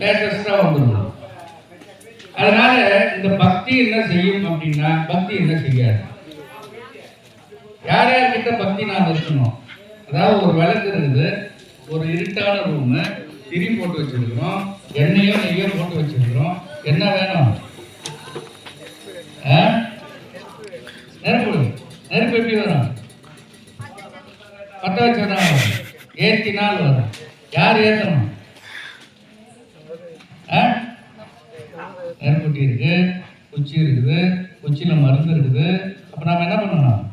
லேட்டஸ்டாக வந்துடும் அதனால இந்த பக்தி என்ன செய்யும் அப்படின்னா பக்தி என்ன செய்யாது? யார் யார்கிட்ட பக்தி நான் இருக்கணும் அதாவது ஒரு விளக்கு இருக்குது ஒரு இருட்டான ரூமு திரி போட்டு வச்சிருக்கிறோம் எண்ணெயோ நெய்யோ போட்டு வச்சிருக்கிறோம். என்ன வேணும்? ஆ? நெருப்பு. நெருப்பு எப்படி வரும்? பத்த வச்சதான் வரும். ஏற்றினால் வரும். யார் ஏற்றணும் குச்சி இருக்கு குச்சி இருக்குது குச்சியில் மருந்து இருக்குது அப்போ நாம் என்ன பண்ணணும்?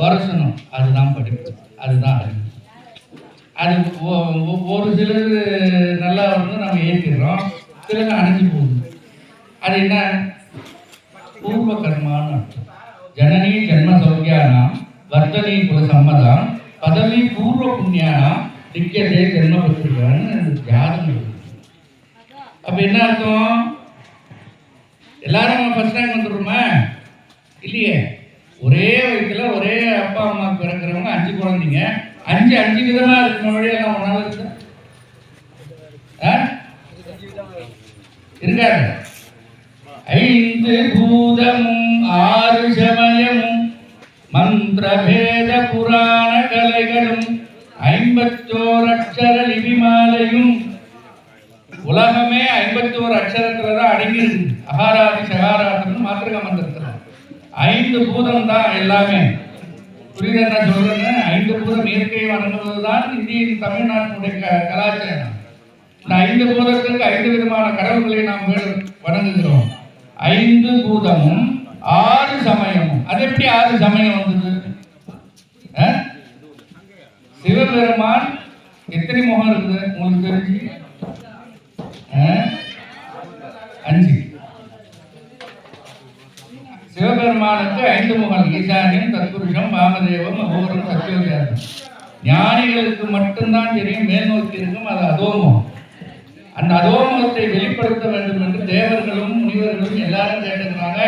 உரசணும். அதுதான் படிப்பு. அதுதான் அறிவு. அது ஒரு சிலது நல்லா வந்து நம்ம ஏற்றிடுறோம் சிலது அணைஞ்சு போகுது. அது என்ன? பூர்வ கர்மான்னு அர்த்தம். ஜனனி ஜென்ம சௌக்கியானாம் வர்த்தனி குல சம்மதம் பதவி பூர்வ புண்ணியானாம் நிக்கதே ஜென்ம பத்திரிகான்னு தியானம் இருக்கு என்ன அர்த்தம்? எல்லாரும் ஃபஸ்ட் ஃபர்ஸ்ட் ரேங்க் வந்துடுறோமா? இல்லையே. ஒரே வயசுல ஒரே அப்பா அம்மா பிறக்கிறவங்க அஞ்சு குழந்தைங்க. அஞ்சு அஞ்சு விதமா இருக்கிற வழியெல்லாம் ஒன்றால் இருக்கு ஆ? ஐந்து பூதமும் ஆறு சமயமும் மந்திரபேத புராண கலைகளும் ஐம்பத்தோர் அக்ஷர லிபிமாலையும் உலகமே ஐம்பத்தோரு அக்ஷரத்துல தான் அடங்கி இருக்கு அகாராதி சகாராதம்னு மாத்திருக்க மந்திரத்தில். ஐந்து பூதம் தான் எல்லாமே. புரியுது என்ன சொல்றேன்னு? ஐந்து பூதம் இயற்கையை வணங்குவது தான் இந்திய தமிழ்நாட்டினுடைய க- கலாச்சாரம். இந்த ஐந்து பூதத்திற்கு ஐந்து விதமான கடவுள்களை நாம் வணங்குகிறோம். ஐந்து பூதமும் ஆறு சமயமும். அது எப்படி ஆறு சமயம் வந்தது? ஆ? சிவபெருமான் எத்தனை முகம் இருக்குது. உங்களுக்கு தெரிஞ்சு ஆ? அஞ்சு சிவபெருமானுக்கு ஐந்து முகம் ஈசானியம் தத்புருஷம் வாமதேவம் அகோரம் சத்தியோகியாரம் ஞானிகளுக்கு மட்டும்தான் தெரியும் மேல் நோக்கி இருக்கும் அது அதோமம் அந்த அதோமத்தை வெளிப்படுத்த வேண்டும் என்று தேவர்களும் முனிவர்களும் எல்லாரும் கேட்டுக்கிறாங்க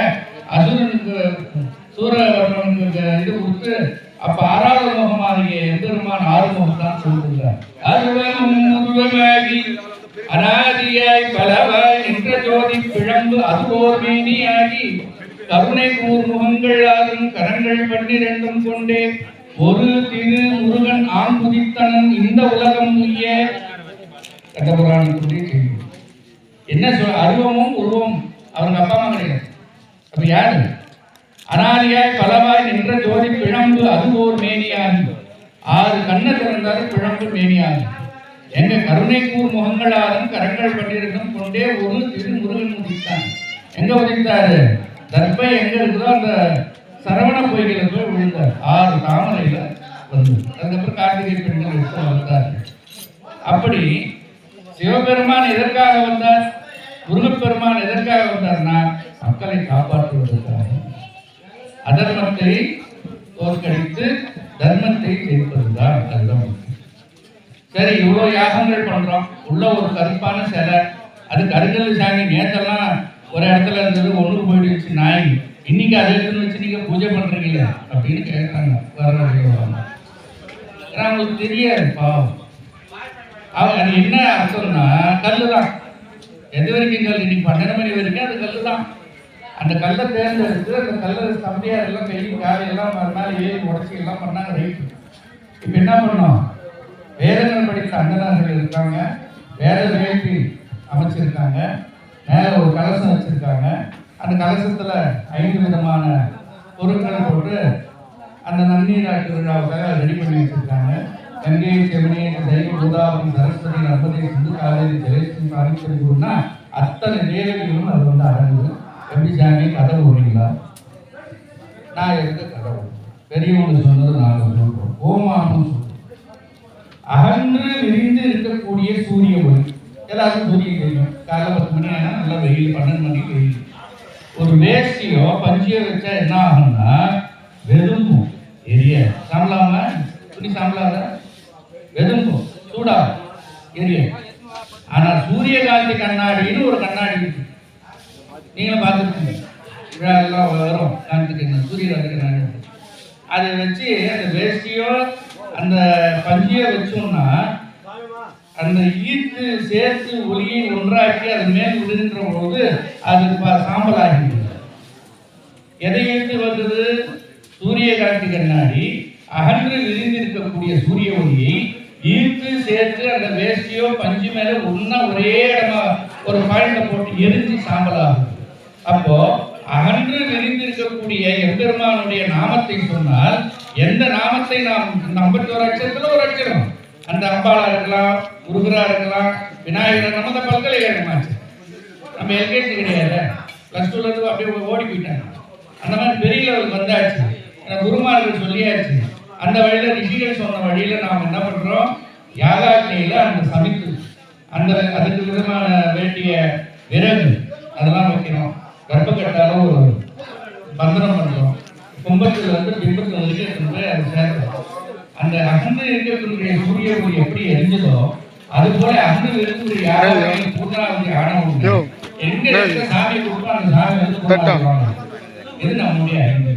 அசுரனுக்கு சூரவர்மனுக்கு இது கொடுத்து அப்ப ஆறாவது முகமாகிய எம்பெருமான் ஆறு முகம் தான் சொல்லுகிறார். அருவமும் அனாதியாய் பலவாய் என்ற ஜோதி பிழம்பு அதுவோர் மேனியாகி கருணை கூர் முகங்கள் ஆறும் கரங்கள் பன்னிரண்டும் கொண்டே. ஒரு திரு முருகன் ஆண் புதித்தனன் இந்த உலகம் உய்ய. கட்டபுராணத்துடைய செய்தி என்ன சொல் அருவமும் உருவம் அவங்க அப்பா அம்மா கிடையாது. அப்ப யாரு? அனாதியாய் பலவாய் நின்ற ஜோதி பிழம்பு அது ஓர் மேனியாகி. ஆறு கண்ணை திறந்தாரு பிழம்பு மேனியாகி. எங்க கருணை கூர் முகங்களாலும் கரங்கள் பன்னிரண்டும் கொண்டே ஒரு திரு முருகன் உதித்தான் எங்க உதித்தாரு தர்பை எங்க இருக்குதோ அந்த சரவண பொய்கையில போய் விழுந்தார். ஆறு தாமரையில வந்து. அதுக்கப்புறம் கார்த்திகை பெண்கள் எடுத்து வந்தார். அப்படி சிவபெருமான் எதற்காக வந்தார்? முருகப்பெருமான் எதற்காக வந்தார்னா மக்களை காப்பாற்றுவதற்காக. அதர்மத்தை தோற்கடித்து தர்மத்தை ஜெயிப்பதுதான் அதுதான் சரி இவ்வளோ யாகங்கள் பண்றோம். உள்ள ஒரு கருப்பான சிலை அது கருங்கல் சாமி நேத்தெல்லாம் ஒரு இடத்துல இருந்தது ஒன்று போயிடுச்சு நாய் இன்னைக்கு அதை எடுத்துன்னு வச்சு நீங்கள் பூஜை பண்ணுறீங்களே அப்படின்னு கேட்குறாங்க வர ஏன்னா அவங்களுக்கு தெரியாது பாவம். அவங்க அது என்ன அர்த்தம்னா கல் தான் எது வரைக்கும் கல்? இன்னைக்கு பன்னெண்டு மணி வரைக்கும் அது கல் தான் அந்த கல்லை தேர்ந்தெடுத்து அந்த கல்லை தம்பியார் எல்லாம் கையில் காலையெல்லாம் மறுநாள் ஏறி உடச்சி எல்லாம் பண்ணாங்க ரைட்டு. இப்போ என்ன பண்ணோம்? வேதங்கள் படித்த அன்னதானங்கள் இருக்காங்க வேத வேள்வி அமைச்சிருக்காங்க. மேலே ஒரு கலசம் வச்சுருக்காங்க. அந்த கலசத்தில் ஐந்து விதமான பொருட்களை போட்டு அந்த நன்னீராட்டு விழாவுக்காக ரெடி பண்ணி வச்சுருக்காங்க. கங்கை செமனி தெய்வ கோதாவரி சரஸ்வதி நர்மதை சிந்து காவேரி ஜெயஸ்ரீ பாரம்பரியம்னா அத்தனை தேவதைகளும் அது வந்து அடங்குது எப்படி சாமி கதவு ஓடுங்களா நான் இருக்க கதவு. பெரியவங்க சொன்னது நாங்கள் சொல்கிறோம் ஓமானும் சொல்கிறோம் அகன்று விரிந்து இருக்கக்கூடிய சூரிய ஒளி. எல்லாருக்கும் துணி தெரியும். காலைல பத்து மணி ஆனால் நல்லா வெயில் பன்னெண்டு மணிக்கு வெயில். ஒரு வேஷ்டியோ பஞ்சியோ வச்சா என்ன ஆகும்னா வெதும்பும் எரிய. சாம்பலாம துணி சாம்பலாத வெதும்பும் சூடாகும். எரிய. ஆனால் சூரியகாந்தி கண்ணாடின்னு ஒரு கண்ணாடி இருக்கு. நீங்களும் பார்த்துருக்கீங்க விழாலாம் வரும். காந்தி சூரியகாந்தி கண்ணாடி. அதை வச்சு அந்த வேஷ்டியோ அந்த பஞ்சியோ வச்சோம்னா அந்த ஈர்த்து சேர்த்து ஒளியை ஒன்றாக்கி அது மேல் விடுகின்ற போது அது ப- சாம்பலாகின்றது. எதை ஈர்த்து வந்தது? சூரியகாந்தி கண்ணாடி. அகன்று விரிந்திருக்கக்கூடிய சூரிய ஒளியை ஈர்த்து சேர்த்து அந்த வேஷ்டியோ பஞ்சு மேல ஒண்ணா ஒரே இடமா ஒரு பாயிண்ட போட்டு எரிஞ்சு சாம்பலாகும். அப்போ அகன்று விரிந்திருக்கக்கூடிய எம்பெருமானுடைய நாமத்தை சொன்னால் எந்த நாமத்தை நாம் ஐம்பத்தி ஒரு அச்சரத்துல ஒரு அச்சரம் அந்த அம்பாலா இருக்கலாம் முருகரா இருக்கலாம் விநாயகர் நம்ம தான் பல்கலைக்கழகமாச்சு நம்ம எல்கேஜி கிடையாது ப்ளஸ் டூல இருந்து அப்படியே ஓடி போயிட்டாங்க. அந்த மாதிரி பெரிய லெவலுக்கு வந்தாச்சு. எனக்கு குருமார்கள் சொல்லியாச்சு. அந்த வழியில ரிஷிகள் சொன்ன வழியில நாம் என்ன பண்றோம்? யாகாக்னியில அந்த சமைத்து அந்த அதுக்கு விதமான வேண்டிய விறகு அதெல்லாம் வைக்கிறோம் கர்ப்பக்கட்டால ஒரு பந்தனம் பண்றோம். கும்பத்தில் இருந்து பிம்பத்தில் வந்து அதை சேர்க்கிறோம் அந்த அகன்று இருக்கக்கூடிய சூரிய ஒளி எப்படி எரிஞ்சதோ அது போல அகன்று இருக்கக்கூடிய யாரும் பூர்ணாவதி ஆனவங்க எங்க இருக்க சாமி கொடுப்போம் அந்த சாமி வந்து. இது நம்முடைய ஐந்து